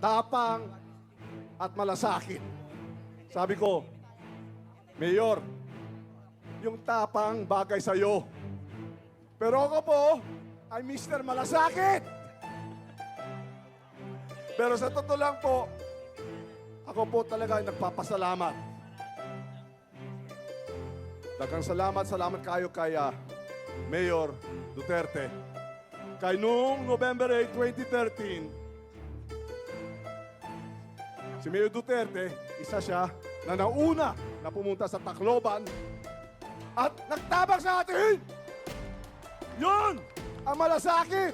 tapang, at malasakit. Sabi ko, Mayor, yung tapang bagay sa'yo. Pero ako po, ay Mr. Malasakit. Pero sa totoo lang po, ako po talaga ay nagpapasalamat. Dagang salamat, salamat kayo kay ah, Mayor Duterte. Kay noong November 8, 2013, si Mayor Duterte, isa siya na nauna na pumunta sa Tacloban at nagtabang sa atin! Yun! Ang malasakit!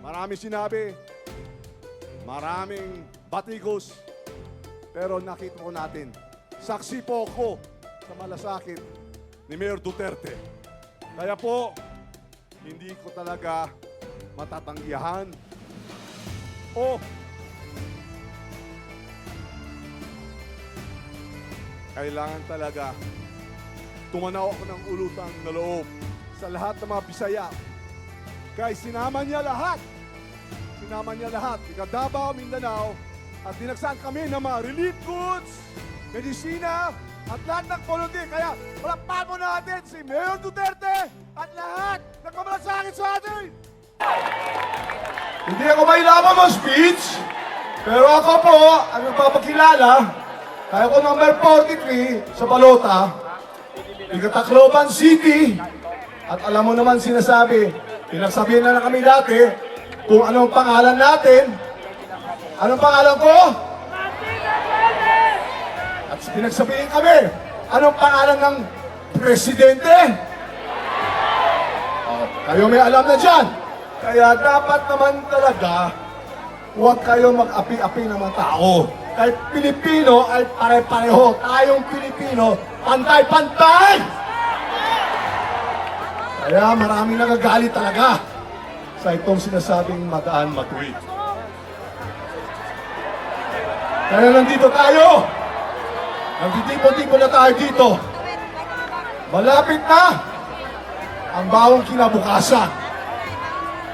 Maraming sinabi, maraming batikos, pero nakita ko natin, saksi po ako sa malasakit ni Mayor Duterte. Kaya po, hindi ko talaga matatanggihan o kailangan talaga tumanaw ako ng ulutang na loob sa lahat ng mga Bisaya. Kaya sinama niya lahat. Sinama niya lahat. Ika Davao, Mindanao, at dinagsan kami ng mga relief goods, medisina, at lahat ng volunteer. Kaya palakpan mo natin si Mayor Duterte at lahat ng kamalasakit sa atin! Hindi ako may mo speech, pero ako po ang nagpapakilala. Kaya ko number 43 sa Balota, Tacloban City. At alam mo naman sinasabi, pinagsabihin na lang kami dati kung anong pangalan natin. Anong pangalan ko? At pinagsabihin kami, anong pangalan ng presidente? Oh, kayo may alam na dyan. Kaya dapat naman talaga, huwag kayo mag-api-api ng mga tao. Kahit Pilipino ay pare-pareho. Tayong Pilipino, pantay-pantay! Kaya maraming nagagalit talaga sa itong sinasabing magaan matuwid. Kaya nandito tayo. Nagtitipo-tipo na tayo dito. Malapit na ang bawang kinabukasan.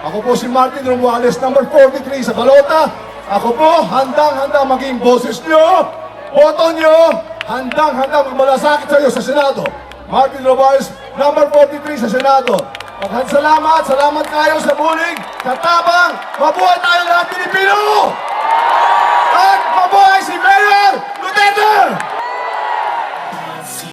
Ako po si Martin Romualdez, number 43 sa Balota. Ako po, handang-handa maging boses nyo, boto nyo, handang-handa magmalasakit sa iyo sa Senado. Martin Romualdez, number 43 sa Senado. Maghang salamat, salamat kayo sa bulig, katabang, mabuhay tayo lahat Pilipino!